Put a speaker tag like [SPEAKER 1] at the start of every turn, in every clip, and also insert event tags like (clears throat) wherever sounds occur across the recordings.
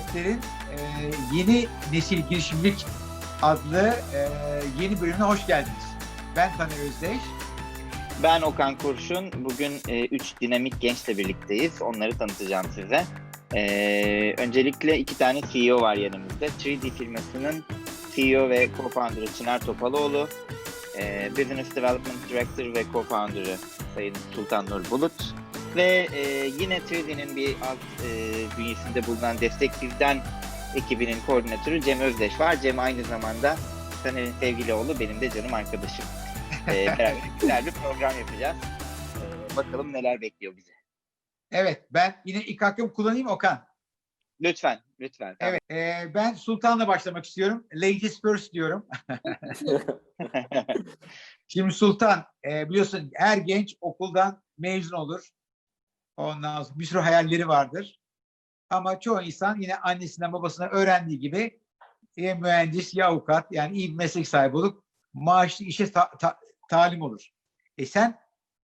[SPEAKER 1] Sohbetler'in e, yeni nesil girişimcilik adlı e, yeni bölümüne hoş geldiniz. Ben Taner Özdeş.
[SPEAKER 2] Ben Okan Kurşun. Bugün e, üç dinamik gençle birlikteyiz. Onları tanıtacağım size. E, öncelikle iki tane CEO var yanımızda. 3D firmasının CEO ve co-founder'ı Çınar Topalıoğlu. E, Business Development Director ve co-founder'ı Sayın Sultan Nur Bulut. Ve e, yine 3D'nin bir alt e, bünyesinde bulunan Destek Bizden ekibinin koordinatörü Cem Özdeş var. Cem aynı zamanda Taner'in sevgili oğlu, benim de canım arkadaşım. Ee, (laughs) beraber güzel bir program yapacağız. Ee, bakalım neler bekliyor bizi.
[SPEAKER 1] Evet ben yine ilk hakkımı kullanayım Okan.
[SPEAKER 2] Lütfen, lütfen. Tamam.
[SPEAKER 1] Evet e, ben Sultan'la başlamak istiyorum. Ladies first diyorum. (laughs) Şimdi Sultan e, biliyorsun her genç okuldan mezun olur. Ondan sonra bir sürü hayalleri vardır. Ama çoğu insan yine annesinden babasından öğrendiği gibi ya mühendis ya avukat yani iyi bir meslek sahibi olup maaşlı işe ta- ta- talim olur. E sen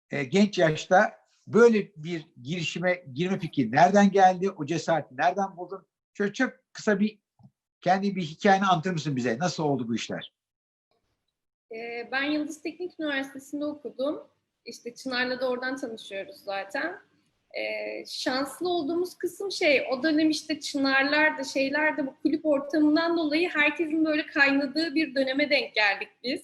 [SPEAKER 1] e, genç yaşta böyle bir girişime girme fikri nereden geldi? O cesareti nereden buldun? Şöyle çok kısa bir kendi bir hikayeni anlatır mısın bize? Nasıl oldu bu işler?
[SPEAKER 3] Ee, Ben Yıldız Teknik Üniversitesi'nde okudum. İşte Çınar'la da oradan tanışıyoruz zaten. Ee, şanslı olduğumuz kısım şey, o dönem işte Çınarlar da şeyler de bu kulüp ortamından dolayı herkesin böyle kaynadığı bir döneme denk geldik biz.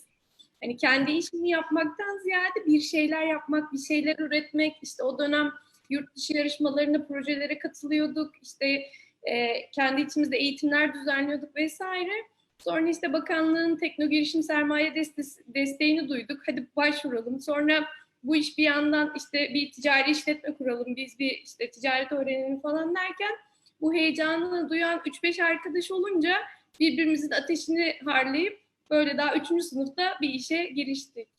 [SPEAKER 3] Hani kendi işini yapmaktan ziyade bir şeyler yapmak, bir şeyler üretmek, işte o dönem yurt dışı yarışmalarına, projelere katılıyorduk. İşte e, kendi içimizde eğitimler düzenliyorduk vesaire. Sonra işte bakanlığın tekno girişim sermaye deste- desteğini duyduk. Hadi başvuralım. Sonra bu iş bir yandan işte bir ticari işletme kuralım, biz bir işte ticaret öğrenelim falan derken bu heyecanını duyan 3-5 arkadaş olunca birbirimizin ateşini harlayıp böyle daha 3. sınıfta bir işe giriştik.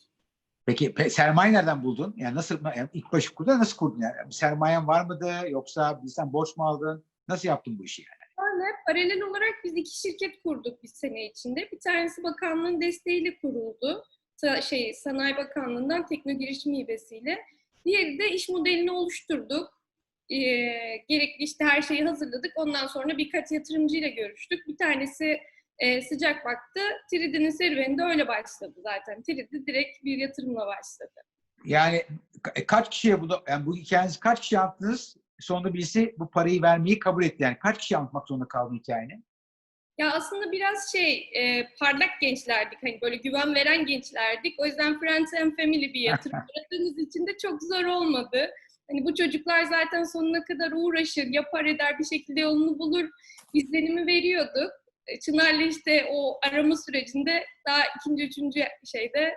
[SPEAKER 1] Peki pe- sermaye nereden buldun? Yani nasıl yani ilk başı kurdun nasıl kurdun yani? Sermayen var mıydı yoksa bizden borç mu aldın? Nasıl yaptın bu işi yani?
[SPEAKER 3] Sonra paralel olarak biz iki şirket kurduk bir sene içinde. Bir tanesi bakanlığın desteğiyle kuruldu. Şey, Sanayi Bakanlığı'ndan tekno girişim hibesiyle. Diğeri de iş modelini oluşturduk. Ee, gerekli işte her şeyi hazırladık. Ondan sonra birkaç yatırımcıyla görüştük. Bir tanesi e, sıcak baktı. Tridi'nin serüveni de öyle başladı zaten. Tridi direkt bir yatırımla başladı.
[SPEAKER 1] Yani ka- kaç kişiye bu yani bu hikayenizi kaç kişi yaptınız? Sonunda birisi bu parayı vermeyi kabul etti. Yani kaç kişi anlatmak zorunda kaldın hikayeni?
[SPEAKER 3] Ya aslında biraz şey e, parlak gençlerdik hani böyle güven veren gençlerdik. O yüzden Friends and Family bir yatırım (laughs) aradığımız için de çok zor olmadı. Hani bu çocuklar zaten sonuna kadar uğraşır, yapar eder bir şekilde yolunu bulur izlenimi veriyorduk. E, Çınar'la işte o arama sürecinde daha ikinci, üçüncü şeyde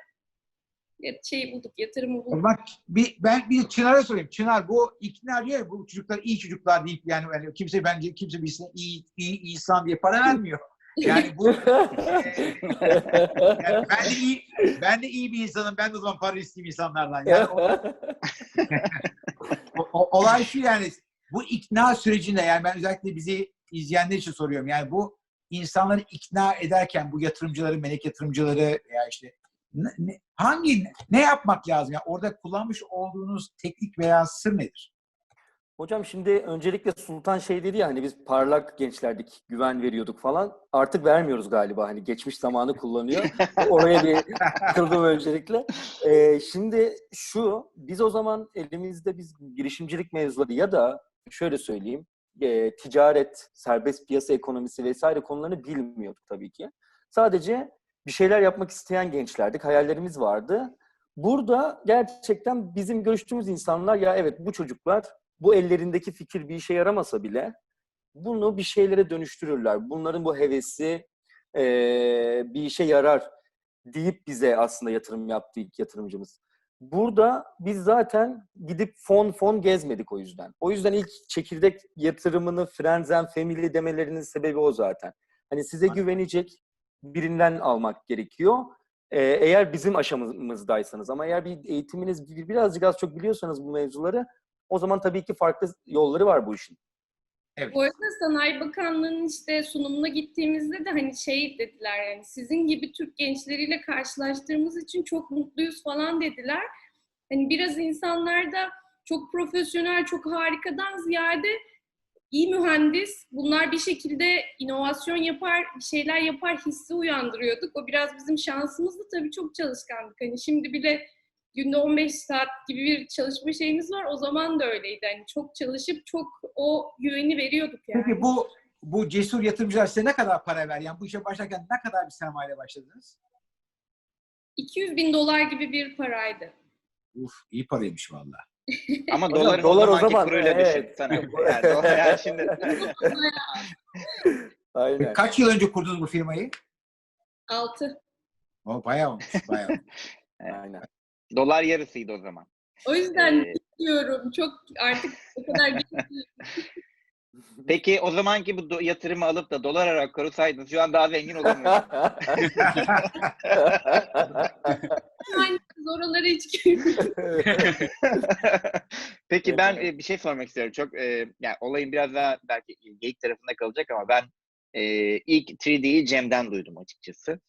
[SPEAKER 3] şeyi bulduk, yatırımı bulduk.
[SPEAKER 1] zaman bir, ben bir Çınar'a sorayım. Çınar bu ikna diyor ya bu çocuklar iyi çocuklar deyip yani, yani kimse bence kimse birisine iyi, iyi insan diye para vermiyor. Yani bu (laughs) e, yani ben de iyi ben de iyi bir insanım. Ben de o zaman para isteyeyim insanlardan. Yani (laughs) o, o- olay şu yani bu ikna sürecinde yani ben özellikle bizi izleyenler için soruyorum. Yani bu insanları ikna ederken bu yatırımcıları, melek yatırımcıları ya işte ne, hangi ne yapmak lazım? Yani orada kullanmış olduğunuz teknik veya sır nedir?
[SPEAKER 4] Hocam şimdi öncelikle Sultan şey dedi ya hani biz parlak gençlerdik, güven veriyorduk falan. Artık vermiyoruz galiba hani geçmiş zamanı kullanıyor. (laughs) Oraya bir kırdım öncelikle. Ee, şimdi şu, biz o zaman elimizde biz girişimcilik mevzuları ya da şöyle söyleyeyim, e, ticaret, serbest piyasa ekonomisi vesaire konularını bilmiyorduk tabii ki. Sadece bir şeyler yapmak isteyen gençlerdik, hayallerimiz vardı. Burada gerçekten bizim görüştüğümüz insanlar ya evet bu çocuklar bu ellerindeki fikir bir işe yaramasa bile bunu bir şeylere dönüştürürler. Bunların bu hevesi eee, bir işe yarar deyip bize aslında yatırım yaptı ilk yatırımcımız. Burada biz zaten gidip fon fon gezmedik o yüzden. O yüzden ilk çekirdek yatırımını Friends and Family demelerinin sebebi o zaten. Hani size güvenecek birinden almak gerekiyor. Ee, eğer bizim aşamamızdaysanız ama eğer bir eğitiminiz bir- birazcık az çok biliyorsanız bu mevzuları o zaman tabii ki farklı yolları var bu işin.
[SPEAKER 1] Evet.
[SPEAKER 3] Bu arada Sanayi Bakanlığı'nın işte sunumuna gittiğimizde de hani şey dediler yani sizin gibi Türk gençleriyle karşılaştığımız için çok mutluyuz falan dediler. Hani biraz insanlarda çok profesyonel, çok harikadan ziyade iyi mühendis. Bunlar bir şekilde inovasyon yapar, bir şeyler yapar hissi uyandırıyorduk. O biraz bizim şansımızdı. Tabii çok çalışkandık. Hani şimdi bile günde 15 saat gibi bir çalışma şeyimiz var. O zaman da öyleydi. Hani çok çalışıp çok o güveni veriyorduk yani.
[SPEAKER 1] Peki bu bu cesur yatırımcılar size ne kadar para ver? Yani bu işe başlarken ne kadar bir sermaye başladınız?
[SPEAKER 3] 200 bin dolar gibi bir paraydı.
[SPEAKER 1] Uf iyi paraymış valla.
[SPEAKER 2] Ama doların
[SPEAKER 4] dolar
[SPEAKER 2] o
[SPEAKER 4] zaman,
[SPEAKER 2] kuruyla
[SPEAKER 4] evet.
[SPEAKER 2] düşünsene. Yani dolar yani (laughs) şimdi (laughs)
[SPEAKER 4] Aynen.
[SPEAKER 1] Kaç yıl önce kurdunuz bu firmayı?
[SPEAKER 3] 6.
[SPEAKER 1] O bayağı olmuş. Bayağı. olmuş. (laughs)
[SPEAKER 4] Aynen.
[SPEAKER 2] dolar yarısıydı o zaman.
[SPEAKER 3] O yüzden
[SPEAKER 2] Ee,
[SPEAKER 3] diyorum çok artık o kadar.
[SPEAKER 2] Peki o zamanki bu do- yatırımı alıp da dolar olarak korusaydınız şu an daha zengin olur muydunuz? (laughs)
[SPEAKER 3] Yani oralara hiç girmiyorum.
[SPEAKER 2] Peki ben e, bir şey sormak istiyorum. Çok e, yani olayın biraz daha belki geyik tarafında kalacak ama ben e, ilk 3D'yi Cem'den duydum açıkçası.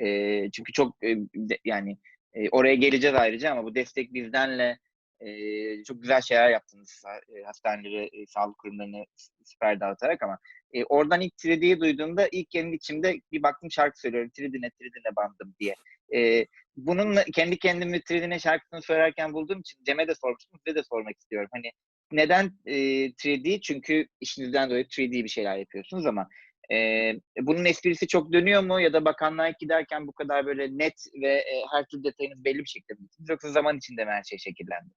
[SPEAKER 2] E, çünkü çok e, de- yani e, oraya geleceğiz ayrıca ama bu destek bizdenle e, çok güzel şeyler yaptınız e, hastaneleri, e, sağlık kurumlarını süper dağıtarak ama e, oradan ilk 3D'yi duyduğumda ilk kendi içimde bir baktım şarkı söylüyorum. 3D'ne 3D'ne bandım diye. E, bununla kendi kendimi Tridine şarkısını söylerken bulduğum için Cem'e de sormuştum, size de sormak istiyorum. Hani neden e, 3D? Çünkü işinizden dolayı 3D bir şeyler yapıyorsunuz ama e, bunun esprisi çok dönüyor mu ya da bakanlığa giderken bu kadar böyle net ve e, her türlü detayınız belli bir şekilde mi? Yoksa zaman içinde mi her şey şekillendi?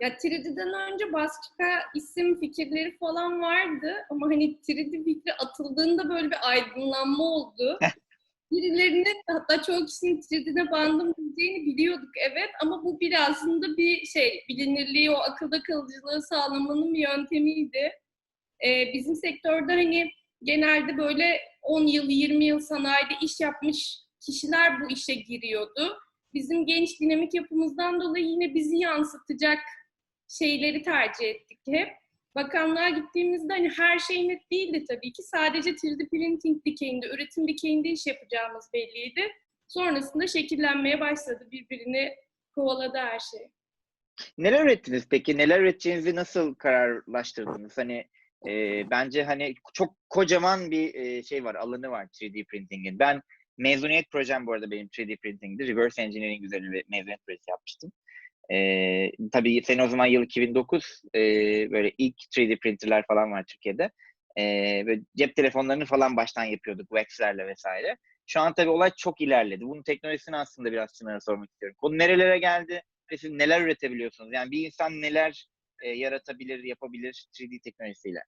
[SPEAKER 3] Ya 3D'den önce başka isim fikirleri falan vardı ama hani 3D fikri atıldığında böyle bir aydınlanma oldu. (laughs) Birilerine hatta çoğu kişinin 3D'ne bandım diyeceğini biliyorduk evet ama bu bir aslında bir şey bilinirliği o akılda kalıcılığı sağlamanın bir yöntemiydi. Ee, bizim sektörde hani genelde böyle 10 yıl 20 yıl sanayide iş yapmış kişiler bu işe giriyordu. Bizim genç dinamik yapımızdan dolayı yine bizi yansıtacak şeyleri tercih ettik hep. Bakanlığa gittiğimizde hani her şey net değildi tabii ki. Sadece 3D printing dikeyinde, üretim dikeyinde iş yapacağımız belliydi. Sonrasında şekillenmeye başladı. Birbirini kovaladı her şey.
[SPEAKER 2] Neler ürettiniz peki? Neler üreteceğinizi nasıl kararlaştırdınız? Hani e, bence hani çok kocaman bir e, şey var, alanı var 3D printing'in. Ben mezuniyet projem bu arada benim 3D printing'di. Reverse engineering üzerine mezuniyet projesi yapmıştım. E, tabii sen o zaman yıl 2009 e, böyle ilk 3D printerler falan var Türkiye'de. E, böyle cep telefonlarını falan baştan yapıyorduk Wax'lerle vesaire. Şu an tabii olay çok ilerledi. Bunun teknolojisini aslında biraz Çınar'a sormak istiyorum. Konu nerelere geldi? ve siz neler üretebiliyorsunuz? Yani bir insan neler e, yaratabilir, yapabilir 3D teknolojisiyle?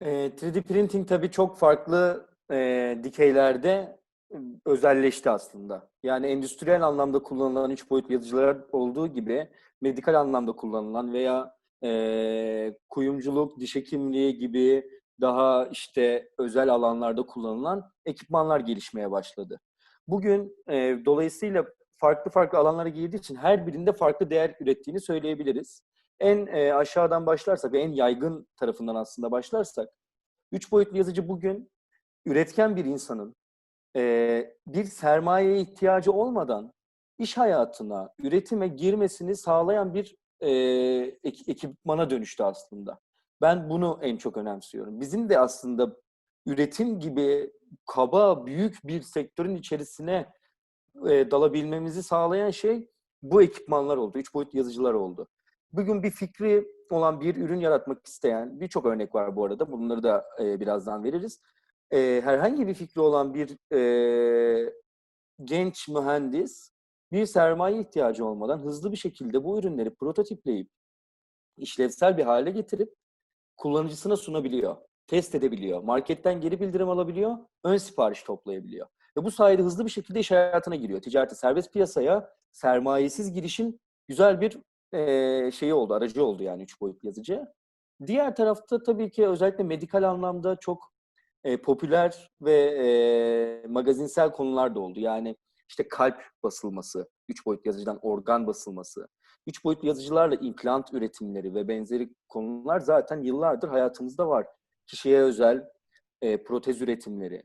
[SPEAKER 4] E, 3D printing tabii çok farklı e, dikeylerde özelleşti aslında. Yani endüstriyel anlamda kullanılan üç boyutlu yazıcılar olduğu gibi medikal anlamda kullanılan veya e, kuyumculuk, diş hekimliği gibi daha işte özel alanlarda kullanılan ekipmanlar gelişmeye başladı. Bugün e, dolayısıyla farklı farklı alanlara girdiği için her birinde farklı değer ürettiğini söyleyebiliriz. En e, aşağıdan başlarsak ve en yaygın tarafından aslında başlarsak, üç boyutlu yazıcı bugün üretken bir insanın bir sermayeye ihtiyacı olmadan iş hayatına, üretime girmesini sağlayan bir ek- ekipmana dönüştü aslında. Ben bunu en çok önemsiyorum. Bizim de aslında üretim gibi kaba, büyük bir sektörün içerisine dalabilmemizi sağlayan şey bu ekipmanlar oldu. Üç boyutlu yazıcılar oldu. Bugün bir fikri olan bir ürün yaratmak isteyen birçok örnek var bu arada. Bunları da birazdan veririz. E, herhangi bir fikri olan bir e, genç mühendis bir sermaye ihtiyacı olmadan hızlı bir şekilde bu ürünleri prototipleyip işlevsel bir hale getirip kullanıcısına sunabiliyor. Test edebiliyor. Marketten geri bildirim alabiliyor. Ön sipariş toplayabiliyor. Ve bu sayede hızlı bir şekilde iş hayatına giriyor. Ticareti serbest piyasaya sermayesiz girişin güzel bir eee şeyi oldu, aracı oldu yani üç boyutlu yazıcı. Diğer tarafta tabii ki özellikle medikal anlamda çok eee, popüler ve eee, magazinsel konular da oldu. Yani işte kalp basılması, üç boyutlu yazıcıdan organ basılması, üç boyutlu yazıcılarla implant üretimleri ve benzeri konular zaten yıllardır hayatımızda var. Kişiye özel eee, protez üretimleri,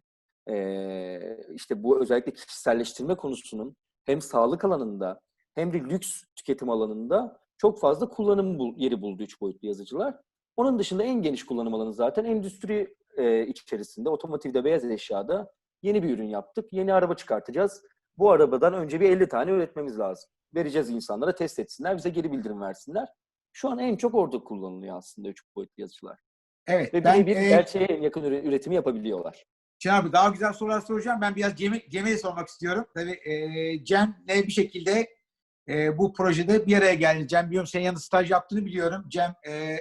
[SPEAKER 4] eee, işte bu özellikle kişiselleştirme konusunun hem sağlık alanında hem de lüks tüketim alanında çok fazla kullanım bul- yeri buldu üç boyutlu yazıcılar. Onun dışında en geniş kullanım alanı zaten endüstri e, içerisinde, otomotivde, beyaz eşyada yeni bir ürün yaptık. Yeni araba çıkartacağız. Bu arabadan önce bir 50 tane üretmemiz lazım. Vereceğiz insanlara, test etsinler, bize geri bildirim versinler. Şu an en çok orada kullanılıyor aslında üç boyutlu yazıcılar.
[SPEAKER 1] Evet.
[SPEAKER 4] Ve
[SPEAKER 1] ben
[SPEAKER 4] birebir
[SPEAKER 1] e,
[SPEAKER 4] gerçeğe en yakın üre- üretimi yapabiliyorlar.
[SPEAKER 1] Şener abi daha güzel sorular soracağım. Ben biraz Cem'e Cem'e sormak istiyorum. Tabii e, Cem'le bir şekilde e, bu projede bir araya geldi. Cem biliyorum senin yanında staj yaptığını biliyorum. Cem e,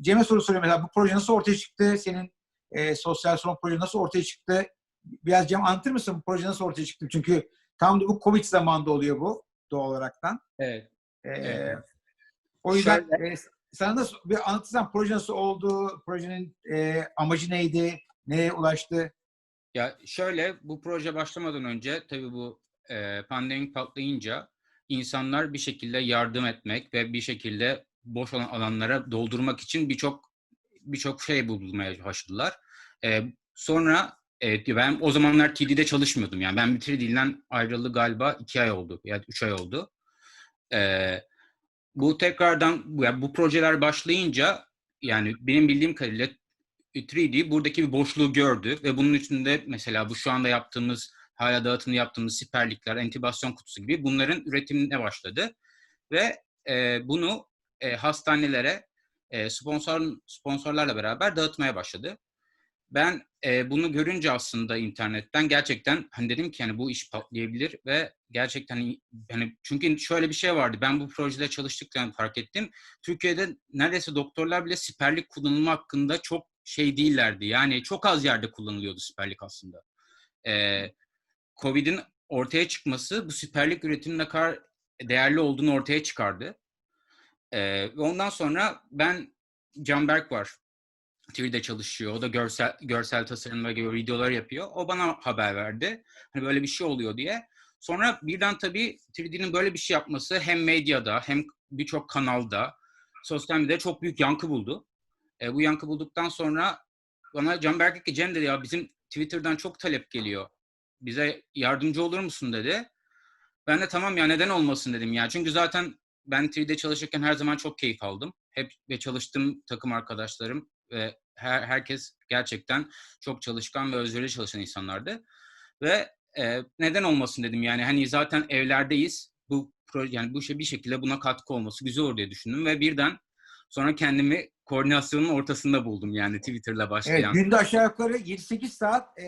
[SPEAKER 1] Cem'e soru soruyorum mesela bu proje nasıl ortaya çıktı? Senin e, sosyal sorun proje nasıl ortaya çıktı? Biraz Cem anlatır mısın bu proje nasıl ortaya çıktı? Çünkü tam da bu Covid zamanında oluyor bu doğal olaraktan.
[SPEAKER 5] Evet.
[SPEAKER 1] E,
[SPEAKER 5] Evet.
[SPEAKER 1] O yüzden e, sana nasıl bir anlatırsan proje nasıl oldu? Projenin e, amacı neydi? Neye ulaştı?
[SPEAKER 5] Ya şöyle bu proje başlamadan önce tabii bu e, pandemik patlayınca insanlar bir şekilde yardım etmek ve bir şekilde boş olan alanlara doldurmak için birçok birçok şey bulmaya başladılar. E, sonra e, ben o zamanlar TD'de çalışmıyordum yani ben bir 3D'den ayrılı galiba iki ay oldu ya yani üç ay oldu. E, bu tekrardan yani bu projeler başlayınca yani benim bildiğim kadarıyla 3D buradaki bir boşluğu gördü ve bunun üstünde mesela bu şu anda yaptığımız hala dağıtımını yaptığımız siperlikler, entübasyon kutusu gibi bunların üretimine başladı ve e, bunu e, hastanelere e, sponsor sponsorlarla beraber dağıtmaya başladı. Ben e, bunu görünce aslında internetten gerçekten hani dedim ki yani bu iş patlayabilir ve gerçekten hani, hani çünkü şöyle bir şey vardı. Ben bu projede çalıştıktan fark ettim. Türkiye'de neredeyse doktorlar bile siperlik kullanımı hakkında çok şey değillerdi. Yani çok az yerde kullanılıyordu siperlik aslında. Ee, Covid'in ortaya çıkması bu siperlik üretiminin ne kadar değerli olduğunu ortaya çıkardı. Ve ondan sonra ben Can Berk var. TV'de çalışıyor. O da görsel görsel tasarım ve videolar yapıyor. O bana haber verdi. Hani böyle bir şey oluyor diye. Sonra birden tabii 3D'nin böyle bir şey yapması hem medyada hem birçok kanalda, sosyal medyada çok büyük yankı buldu. E, bu yankı bulduktan sonra bana Can Berk dedi ki Cem dedi ya bizim Twitter'dan çok talep geliyor. Bize yardımcı olur musun dedi. Ben de tamam ya neden olmasın dedim ya. Çünkü zaten ben 3D'de çalışırken her zaman çok keyif aldım. Hep ve çalıştığım takım arkadaşlarım ve her, herkes gerçekten çok çalışkan ve özverili çalışan insanlardı. Ve e, neden olmasın dedim yani hani zaten evlerdeyiz. Bu proje yani bu şey bir şekilde buna katkı olması güzel olur diye düşündüm ve birden sonra kendimi koordinasyonun ortasında buldum yani Twitter'la
[SPEAKER 1] Evet,
[SPEAKER 5] başlayan.
[SPEAKER 1] günde aşağı yukarı 7-8 saat e,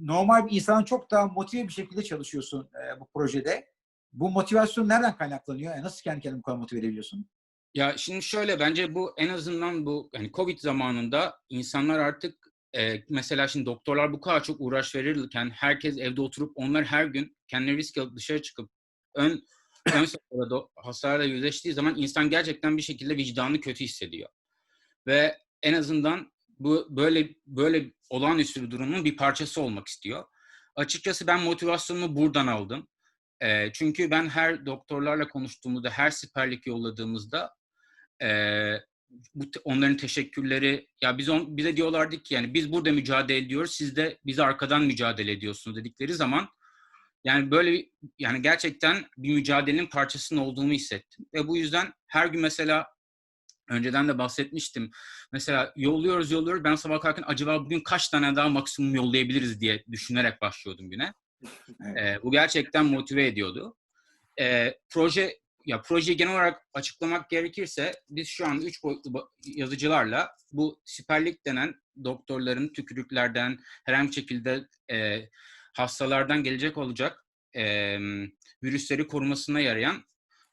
[SPEAKER 1] normal bir insan çok daha motive bir şekilde çalışıyorsun e, bu projede. Bu motivasyon nereden kaynaklanıyor? Yani nasıl kendi kendini bu kadar motive edebiliyorsun?
[SPEAKER 5] Ya şimdi şöyle bence bu en azından bu yani Covid zamanında insanlar artık e, mesela şimdi doktorlar bu kadar çok uğraş verirken herkes evde oturup onlar her gün kendine risk alıp dışarı çıkıp ön ön safhada hastalarla yüzleştiği zaman insan gerçekten bir şekilde vicdanını kötü hissediyor. Ve en azından bu böyle böyle olağanüstü bir durumun bir parçası olmak istiyor. Açıkçası ben motivasyonumu buradan aldım. E, çünkü ben her doktorlarla konuştuğumuzda, her siperlik yolladığımızda e, bu onların teşekkürleri ya biz on, bize diyorlardı ki yani biz burada mücadele ediyoruz siz de bizi arkadan mücadele ediyorsunuz dedikleri zaman yani böyle yani gerçekten bir mücadelenin parçasının olduğumu hissettim ve bu yüzden her gün mesela önceden de bahsetmiştim mesela yolluyoruz yolluyoruz ben sabah kalkarken acaba bugün kaç tane daha maksimum yollayabiliriz diye düşünerek başlıyordum güne. (laughs)
[SPEAKER 1] Evet.
[SPEAKER 5] Ee, bu gerçekten motive ediyordu. Ee, proje ya projeyi genel olarak açıklamak gerekirse biz şu an üç boyutlu yazıcılarla bu siperlik denen doktorların tükürüklerden herhangi bir şekilde e, hastalardan gelecek olacak e, virüsleri korumasına yarayan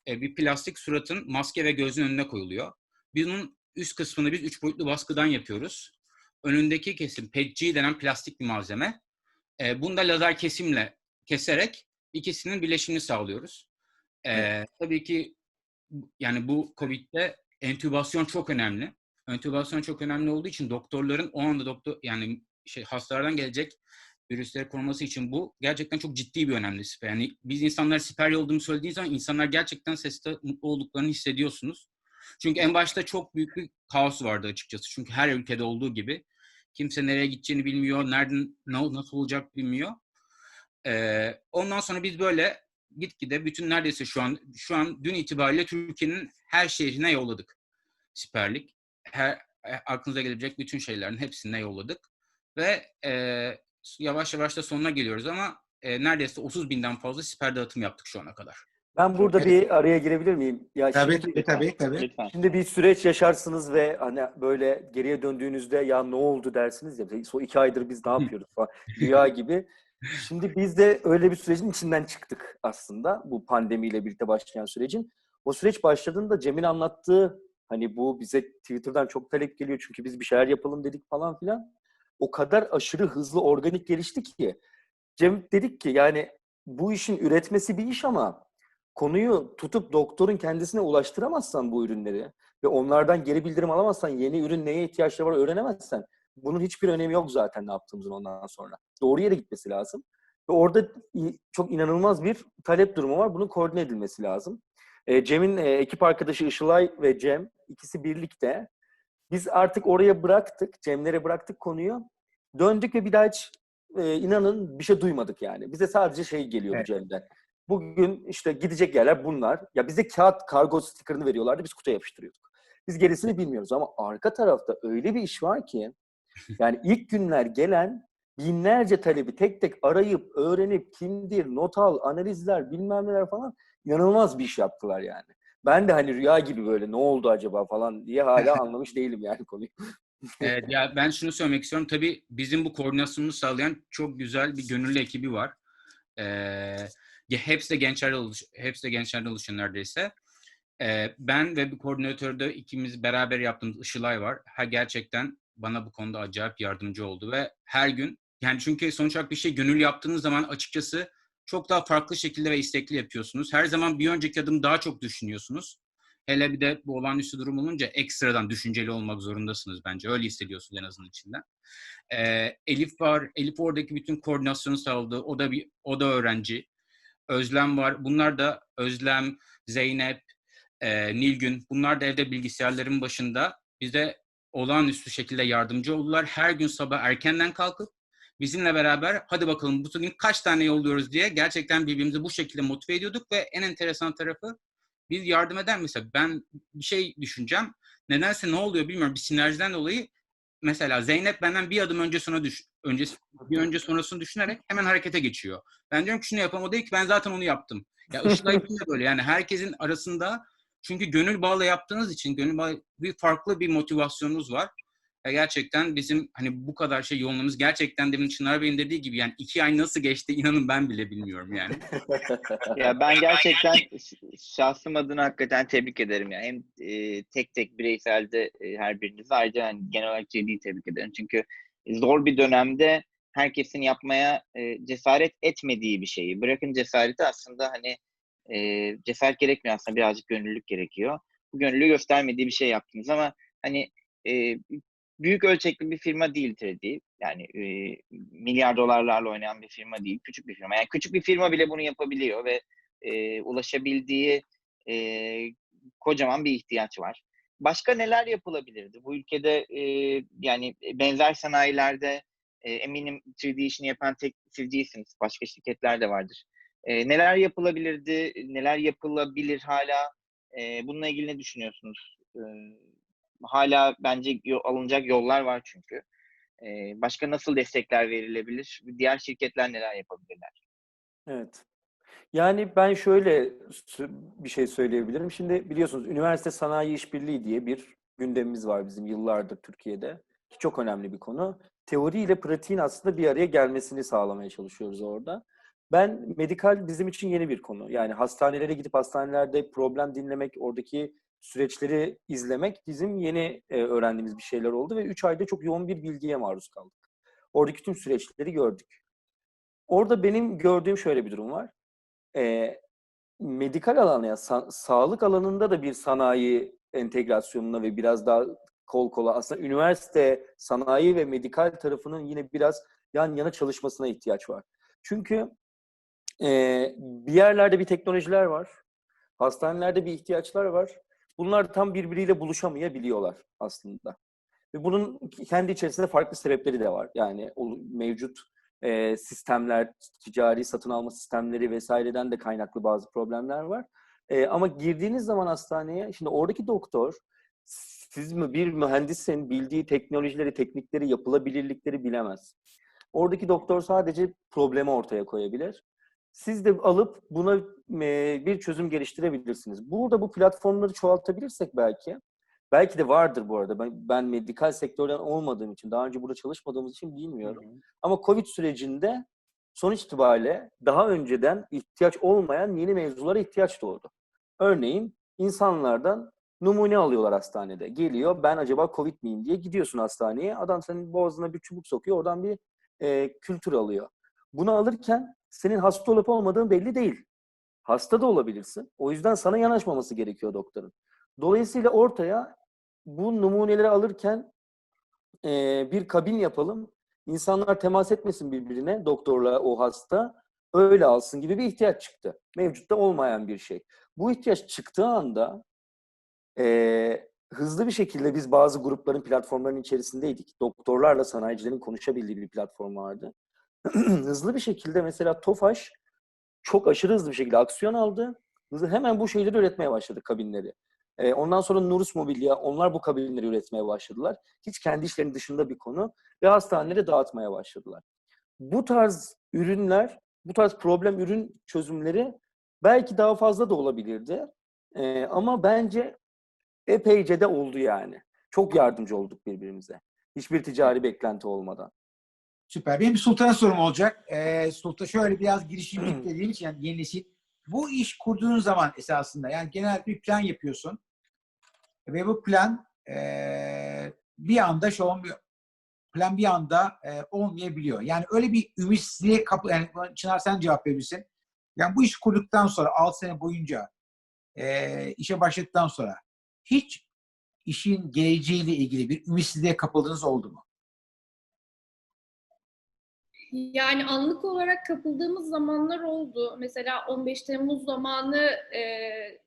[SPEAKER 5] e, bir plastik suratın maske ve gözün önüne koyuluyor. Biz onun üst kısmını biz üç boyutlu baskıdan yapıyoruz. Önündeki kesim PETG denen plastik bir malzeme. E, bunu da lazer kesimle keserek ikisinin birleşimini sağlıyoruz. E, Tabii ki yani bu COVID'de entübasyon çok önemli. Entübasyon çok önemli olduğu için doktorların o anda doktor yani şey hastalardan gelecek virüsleri koruması için bu gerçekten çok ciddi bir önemli siper. Yani biz insanlar siper olduğunu söylediği zaman insanlar gerçekten seste mutlu olduklarını hissediyorsunuz. Çünkü en başta çok büyük bir kaos vardı açıkçası. Çünkü her ülkede olduğu gibi kimse nereye gideceğini bilmiyor, nereden ne- nasıl olacak bilmiyor. Ee, ondan sonra biz böyle gitgide bütün neredeyse şu an şu an dün itibariyle Türkiye'nin her şehrine yolladık siperlik. her e, aklınıza gelebilecek bütün şeylerin hepsine yolladık. Ve e, yavaş yavaş da sonuna geliyoruz ama e, neredeyse 30 binden fazla siper dağıtım yaptık şu ana kadar.
[SPEAKER 4] Ben burada bir araya girebilir miyim? Ya
[SPEAKER 1] Tabii
[SPEAKER 4] şimdi-
[SPEAKER 1] tabii tabii. tabii.
[SPEAKER 2] Lütfen.
[SPEAKER 4] Şimdi bir süreç yaşarsınız ve hani böyle geriye döndüğünüzde ya ne oldu dersiniz ya. Son iki aydır biz ne yapıyoruz falan. Rüya gibi. Şimdi biz de öyle bir sürecin içinden çıktık aslında. Bu pandemiyle birlikte başlayan sürecin. O süreç başladığında Cem'in anlattığı hani bu bize Twitter'dan çok talep geliyor çünkü biz bir şeyler yapalım dedik falan filan. O kadar aşırı hızlı organik gelişti ki. Cem dedik ki yani bu işin üretmesi bir iş ama konuyu tutup doktorun kendisine ulaştıramazsan bu ürünleri ve onlardan geri bildirim alamazsan, yeni ürün neye ihtiyaçları var öğrenemezsen bunun hiçbir önemi yok zaten ne yaptığımızın ondan sonra. Doğru yere gitmesi lazım. Ve orada çok inanılmaz bir talep durumu var. Bunun koordine edilmesi lazım. E, Cem'in e, ekip arkadaşı Işılay ve Cem ikisi birlikte biz artık oraya bıraktık, Cem'lere bıraktık konuyu. Döndük ve bir daha hiç e, inanın bir şey duymadık yani. Bize sadece şey geliyordu
[SPEAKER 1] Evet.
[SPEAKER 4] Cem'den. Bugün işte gidecek yerler bunlar. Ya bize kağıt kargo sticker'ını veriyorlardı. Biz kutuya yapıştırıyorduk. Biz gerisini bilmiyoruz ama arka tarafta öyle bir iş var ki yani ilk günler gelen binlerce talebi tek tek arayıp öğrenip kimdir, not al, analizler bilmem neler falan inanılmaz bir iş yaptılar yani. Ben de hani rüya gibi böyle ne oldu acaba falan diye hala (laughs) anlamış değilim yani konuyu.
[SPEAKER 5] Evet, ya ben şunu söylemek istiyorum. Tabii bizim bu koordinasyonunu sağlayan çok güzel bir gönüllü ekibi var. Ee, hepsi de gençlerden oluş, hepsi de gençlerden oluşan neredeyse. Ee, ben ve bir koordinatörde ikimiz beraber yaptığımız Işılay var. Ha gerçekten bana bu konuda acayip yardımcı oldu ve her gün yani çünkü sonuç olarak bir şey gönül yaptığınız zaman açıkçası çok daha farklı şekilde ve istekli yapıyorsunuz. Her zaman bir önceki adım daha çok düşünüyorsunuz. Hele bir de bu olağanüstü durum olunca ekstradan düşünceli olmak zorundasınız bence. Öyle hissediyorsunuz en azından içinden. Ee, Elif var. Elif oradaki bütün koordinasyonu sağladı. O da bir o da öğrenci. Özlem var. Bunlar da Özlem, Zeynep, e, Nilgün. Bunlar da evde bilgisayarların başında bize olağanüstü şekilde yardımcı oldular. Her gün sabah erkenden kalkıp bizimle beraber hadi bakalım bu gün kaç tane yolluyoruz diye gerçekten birbirimizi bu şekilde motive ediyorduk ve en enteresan tarafı biz yardım eder mesela ben bir şey düşüneceğim. Nedense ne oluyor bilmiyorum. Bir sinerjiden dolayı mesela Zeynep benden bir adım önce sonra düş önce bir önce sonrasını düşünerek hemen harekete geçiyor. Ben diyorum ki şunu değil ki ben zaten onu yaptım. Ya Işılay (laughs) böyle yani herkesin arasında çünkü gönül bağlı yaptığınız için gönül bağlı bir farklı bir motivasyonunuz var. Ya gerçekten bizim hani bu kadar şey yoğunluğumuz gerçekten demin Çınar Bey'in dediği gibi yani iki ay nasıl geçti inanın ben bile bilmiyorum yani. (laughs)
[SPEAKER 2] Ya ben gerçekten şahsım adına hakikaten tebrik ederim ya. Hem e, tek tek bireyselde e, her birinizi ayrıca hani genel olarak CD'yi tebrik ederim. Çünkü zor bir dönemde herkesin yapmaya e, cesaret etmediği bir şeyi. Bırakın cesareti aslında hani e, cesaret gerekmiyor aslında birazcık gönüllülük gerekiyor. Bu gönüllülüğü göstermediği bir şey yaptınız ama hani e, büyük ölçekli bir firma değil 3D. Yani e, milyar dolarlarla oynayan bir firma değil. Küçük bir firma. Yani küçük bir firma bile bunu yapabiliyor ve e, ulaşabildiği e, kocaman bir ihtiyaç var. Başka neler yapılabilirdi? Bu ülkede e, yani benzer sanayilerde e, eminim 3D işini yapan tek siz değilsiniz. Başka şirketler de vardır. E, neler yapılabilirdi? Neler yapılabilir hala? E, bununla ilgili ne düşünüyorsunuz? E, hala bence alınacak yollar var çünkü. E, başka nasıl destekler verilebilir? Diğer şirketler neler yapabilirler?
[SPEAKER 4] Evet. Yani ben şöyle bir şey söyleyebilirim. Şimdi biliyorsunuz üniversite sanayi işbirliği diye bir gündemimiz var bizim yıllardır Türkiye'de. Ki çok önemli bir konu. Teori ile pratiğin aslında bir araya gelmesini sağlamaya çalışıyoruz orada. Ben medikal bizim için yeni bir konu. Yani hastanelere gidip hastanelerde problem dinlemek, oradaki süreçleri izlemek bizim yeni e, öğrendiğimiz bir şeyler oldu ve 3 ayda çok yoğun bir bilgiye maruz kaldık. Oradaki tüm süreçleri gördük. Orada benim gördüğüm şöyle bir durum var. E, medikal alana, sa- sağlık alanında da bir sanayi entegrasyonuna ve biraz daha kol kola aslında üniversite, sanayi ve medikal tarafının yine biraz yan yana çalışmasına ihtiyaç var. Çünkü e, bir yerlerde bir teknolojiler var, hastanelerde bir ihtiyaçlar var. Bunlar tam birbiriyle buluşamayabiliyorlar aslında. Ve bunun kendi içerisinde farklı sebepleri de var. Yani mevcut e, sistemler, ticari satın alma sistemleri vesaireden de kaynaklı bazı problemler var. E, ama girdiğiniz zaman hastaneye, şimdi oradaki doktor siz mi bir mühendisin bildiği teknolojileri, teknikleri, yapılabilirlikleri bilemez. Oradaki doktor sadece problemi ortaya koyabilir. Siz de alıp buna e, bir çözüm geliştirebilirsiniz. Burada bu platformları çoğaltabilirsek belki, belki de vardır bu arada. Ben, ben medikal sektörden olmadığım için, daha önce burada çalışmadığımız için bilmiyorum. Ama Covid sürecinde sonuç itibariyle daha önceden ihtiyaç olmayan yeni mevzulara ihtiyaç doğdu. Örneğin insanlardan numune alıyorlar hastanede. Geliyor ben acaba Covid miyim diye gidiyorsun hastaneye. Adam senin boğazına bir çubuk sokuyor. Oradan bir e, kültür alıyor. Bunu alırken senin hasta olup olmadığın belli değil. Hasta da olabilirsin. O yüzden sana yanaşmaması gerekiyor doktorun. Dolayısıyla ortaya bu numuneleri alırken e, bir kabin yapalım. İnsanlar temas etmesin birbirine, doktorla o hasta. Öyle alsın gibi bir ihtiyaç çıktı. Mevcutta olmayan bir şey. Bu ihtiyaç çıktığı anda e, hızlı bir şekilde biz bazı grupların platformlarının içerisindeydik. Doktorlarla sanayicilerin konuşabildiği bir platform vardı. (clears throat) hızlı bir şekilde mesela Tofaş çok aşırı hızlı bir şekilde aksiyon aldı. Hızlı, hemen bu şeyleri üretmeye başladı kabinleri. E, ondan sonra Nurus Mobilya, onlar bu kabinleri üretmeye başladılar. Hiç kendi işlerinin dışında bir konu ve hastanelere dağıtmaya başladılar. Bu tarz ürünler, bu tarz problem ürün çözümleri belki daha fazla da olabilirdi. E, ama bence epeyce de oldu yani. Çok yardımcı olduk birbirimize. Hiçbir ticari beklenti olmadan.
[SPEAKER 1] Süper. Benim bir Sultan'a sorum olacak. Ee, Sultan şöyle biraz girişimcilik dediğim için yani yeni nesil. Bu iş kurduğun zaman esasında yani genel bir plan yapıyorsun. Ve bu plan eee, bir anda şey olmuyor. Plan bir anda eee, olmayabiliyor. Yani öyle bir ümitsizliğe kapı yani Çınar sen cevap verirsin. Yani bu iş kurduktan sonra 6 sene boyunca eee, işe başladıktan sonra hiç işin geleceğiyle ilgili bir ümitsizliğe kapıldığınız oldu mu?
[SPEAKER 3] Yani anlık olarak kapıldığımız zamanlar oldu. Mesela 15 Temmuz zamanı e,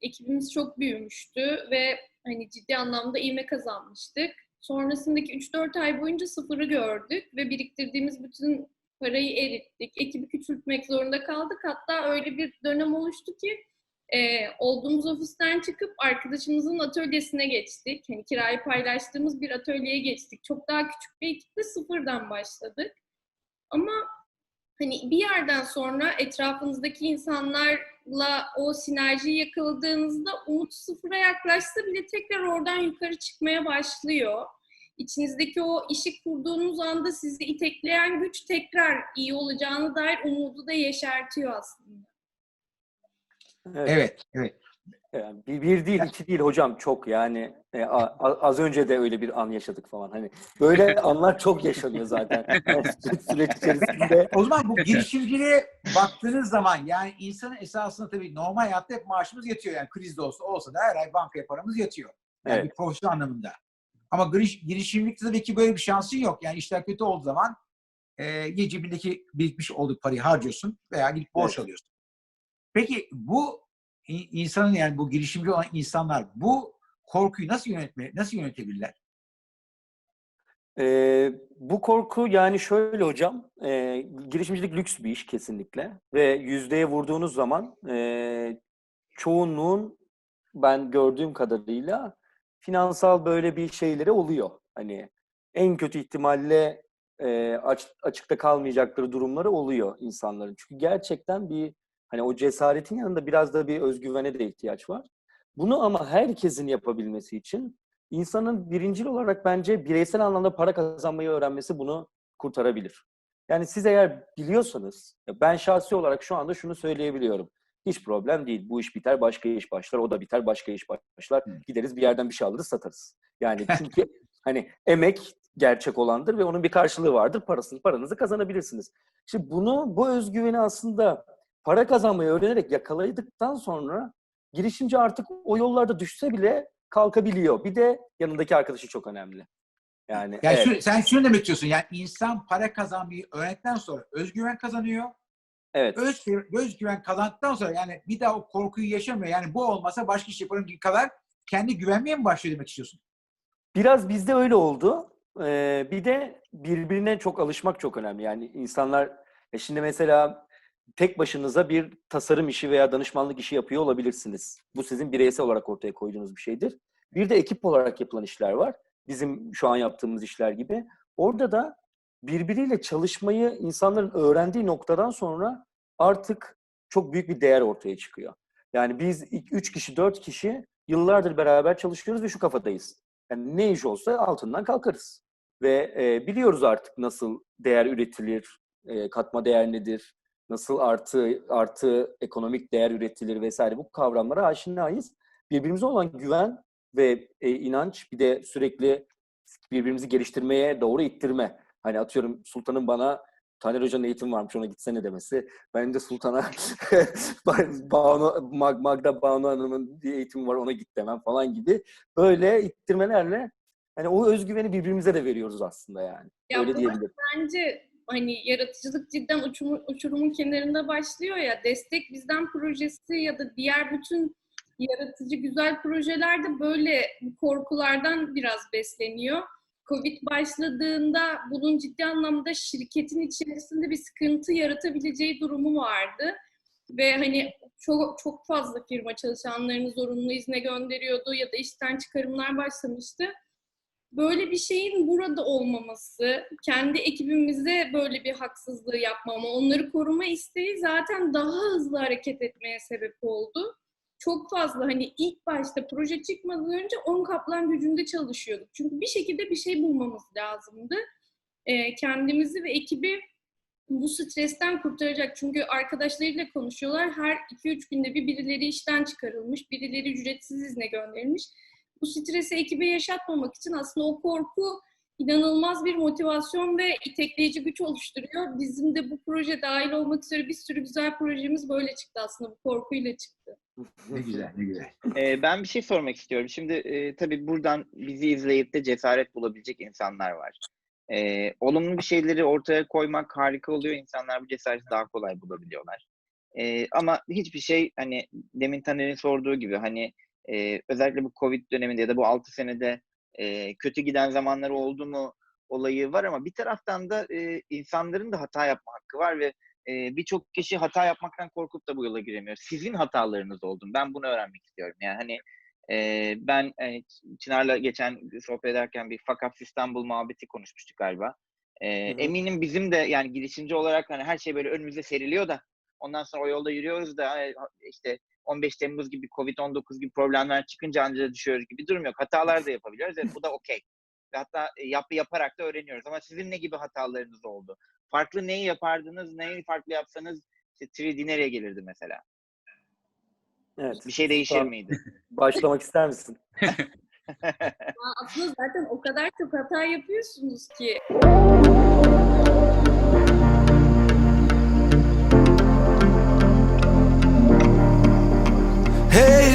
[SPEAKER 3] ekibimiz çok büyümüştü ve hani ciddi anlamda ivme kazanmıştık. Sonrasındaki 3-4 ay boyunca sıfırı gördük ve biriktirdiğimiz bütün parayı erittik. Ekibi küçültmek zorunda kaldık. Hatta öyle bir dönem oluştu ki e, olduğumuz ofisten çıkıp arkadaşımızın atölyesine geçtik. Hani kirayı paylaştığımız bir atölyeye geçtik. Çok daha küçük bir ekiple sıfırdan başladık. Ama hani bir yerden sonra etrafınızdaki insanlarla o sinerjiyi yakaladığınızda umut sıfıra yaklaşsa bile tekrar oradan yukarı çıkmaya başlıyor. İçinizdeki o işi kurduğunuz anda sizi itekleyen güç tekrar iyi olacağını dair umudu da yeşertiyor aslında.
[SPEAKER 1] Evet, evet.
[SPEAKER 4] Yani bir, bir değil, iki değil hocam çok yani e, a- az önce de öyle bir an yaşadık falan. Hani böyle (laughs) anlar çok yaşanıyor zaten (laughs) süreç içerisinde.
[SPEAKER 1] O zaman bu girişimciliğe baktığınız zaman yani insanın esasında tabii normal hayatta hep maaşımız yatıyor. Yani krizde olsa olsa da her ay bankaya paramız yatıyor. Yani
[SPEAKER 4] Evet.
[SPEAKER 1] bir profesyonel anlamında. Ama giriş, girişimcilikte tabii ki böyle bir şansın yok. Yani işler kötü olduğu zaman e, cebindeki birikmiş olduğu parayı harcıyorsun veya gidip borç
[SPEAKER 4] Evet.
[SPEAKER 1] alıyorsun. Peki bu insanın yani bu girişimci olan insanlar bu korkuyu nasıl yönetme nasıl yönetebilirler?
[SPEAKER 4] Ee, bu korku yani şöyle hocam, e, girişimcilik lüks bir iş kesinlikle ve yüzdeye vurduğunuz zaman e, çoğunluğun ben gördüğüm kadarıyla finansal böyle bir şeyleri oluyor. Hani en kötü ihtimalle e, aç- açıkta kalmayacakları durumları oluyor insanların. Çünkü gerçekten bir hani o cesaretin yanında biraz da bir özgüvene de ihtiyaç var. Bunu ama herkesin yapabilmesi için İnsanın birincil olarak bence bireysel anlamda para kazanmayı öğrenmesi bunu kurtarabilir. Yani siz eğer biliyorsanız, ben şahsi olarak şu anda şunu söyleyebiliyorum. Hiç problem değil. Bu iş biter, başka iş başlar. O da biter, başka iş başlar. Gideriz bir yerden bir şey alırız, satarız. Yani (laughs) çünkü hani emek gerçek olandır ve onun bir karşılığı vardır. Parasını, paranızı kazanabilirsiniz. Şimdi bunu, bu özgüveni aslında para kazanmayı öğrenerek yakaladıktan sonra girişimci artık o yollarda düşse bile kalkabiliyor. Bir de yanındaki arkadaşı çok önemli. Yani,
[SPEAKER 1] Yani
[SPEAKER 4] evet,
[SPEAKER 1] şu- sen şunu demek istiyorsun. Yani insan para kazanmayı öğrendikten sonra özgüven kazanıyor.
[SPEAKER 4] evet.
[SPEAKER 1] Özgüven, özgüven kazandıktan sonra yani bir daha o korkuyu yaşamıyor. Yani bu olmasa başka iş yaparım gibi kadar kendi güvenmeye mi başlıyor demek istiyorsun?
[SPEAKER 4] Biraz bizde öyle oldu. Ee, bir de birbirine çok alışmak çok önemli. Yani insanlar e şimdi mesela tek başınıza bir tasarım işi veya danışmanlık işi yapıyor olabilirsiniz. Bu sizin bireysel olarak ortaya koyduğunuz bir şeydir. Bir de ekip olarak yapılan işler var. Bizim şu an yaptığımız işler gibi. Orada da birbiriyle çalışmayı insanların öğrendiği noktadan sonra artık çok büyük bir değer ortaya çıkıyor. Yani biz ilk üç kişi, dört kişi yıllardır beraber çalışıyoruz ve şu kafadayız. Yani ne iş olsa altından kalkarız. Ve e, biliyoruz artık nasıl değer üretilir, e, katma değer nedir, nasıl artı artı ekonomik değer üretilir vesaire bu kavramlara aşinayız. Birbirimize olan güven ve e, inanç bir de sürekli birbirimizi geliştirmeye doğru ittirme. Hani atıyorum Sultan'ın bana Taner Hoca'nın eğitim varmış ona gitsene demesi. Ben de Sultan'a (laughs) Banu, Mag, Magda Banu Hanım'ın bir eğitimi var ona git demem falan gibi. Böyle ittirmelerle hani o özgüveni birbirimize de veriyoruz aslında yani.
[SPEAKER 3] Ya
[SPEAKER 4] Öyle diyebilirim.
[SPEAKER 3] bence hani yaratıcılık cidden uçumu- uçurumun kenarında başlıyor ya destek bizden projesi ya da diğer bütün yaratıcı güzel projeler de böyle korkulardan biraz besleniyor. Covid başladığında bunun ciddi anlamda şirketin içerisinde bir sıkıntı yaratabileceği durumu vardı. Ve hani çok çok fazla firma çalışanlarını zorunlu izne gönderiyordu ya da işten çıkarımlar başlamıştı böyle bir şeyin burada olmaması, kendi ekibimize böyle bir haksızlığı yapmama, onları koruma isteği zaten daha hızlı hareket etmeye sebep oldu. Çok fazla hani ilk başta proje çıkmadan önce 10 kaplan gücünde çalışıyorduk. Çünkü bir şekilde bir şey bulmamız lazımdı. Ee, kendimizi ve ekibi bu stresten kurtaracak. Çünkü arkadaşlarıyla konuşuyorlar. Her 2-3 günde bir birileri işten çıkarılmış, birileri ücretsiz izne gönderilmiş bu stresi ekibe yaşatmamak için aslında o korku inanılmaz bir motivasyon ve itekleyici güç oluşturuyor. Bizim de bu proje dahil olmak üzere bir sürü güzel projemiz böyle çıktı aslında bu korkuyla çıktı.
[SPEAKER 1] Ne güzel, ne güzel.
[SPEAKER 2] Ee, ben bir şey sormak istiyorum. Şimdi e, tabii buradan bizi izleyip de cesaret bulabilecek insanlar var. Ee, olumlu bir şeyleri ortaya koymak harika oluyor. İnsanlar bu cesareti daha kolay bulabiliyorlar. Ee, ama hiçbir şey hani demin Taner'in sorduğu gibi hani e, özellikle bu Covid döneminde ya da bu 6 senede e, kötü giden zamanları oldu mu olayı var ama bir taraftan da e, insanların da hata yapma hakkı var ve e, birçok kişi hata yapmaktan korkup da bu yola giremiyor. Sizin hatalarınız oldu. mu? Ben bunu öğrenmek istiyorum. Yani hani e, ben e, Çınar'la geçen sohbet ederken bir Up İstanbul muhabbeti konuşmuştuk galiba. E,
[SPEAKER 4] Hı hı.
[SPEAKER 2] eminim bizim de yani girişimci olarak hani her şey böyle önümüze seriliyor da ondan sonra o yolda yürüyoruz da işte 15 Temmuz gibi Covid-19 gibi problemler çıkınca anca düşüyoruz gibi durum yok. Hatalar da yapabiliyoruz. Evet, bu da okey. Ve Hatta e, yap, yaparak da öğreniyoruz. Ama sizin ne gibi hatalarınız oldu? Farklı neyi yapardınız? Neyi farklı yapsanız işte 3D nereye gelirdi mesela?
[SPEAKER 4] Evet.
[SPEAKER 2] Bir şey değişir
[SPEAKER 4] Tamam.
[SPEAKER 2] miydi? (laughs)
[SPEAKER 4] Başlamak ister misin? (laughs)
[SPEAKER 3] Aa, Aslında zaten o kadar çok hata yapıyorsunuz ki.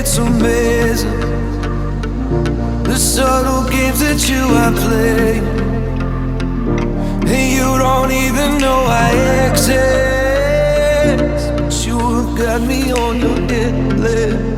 [SPEAKER 6] It's amazing the subtle games that you are playing, and you don't even know I exist. But you have got me on your list.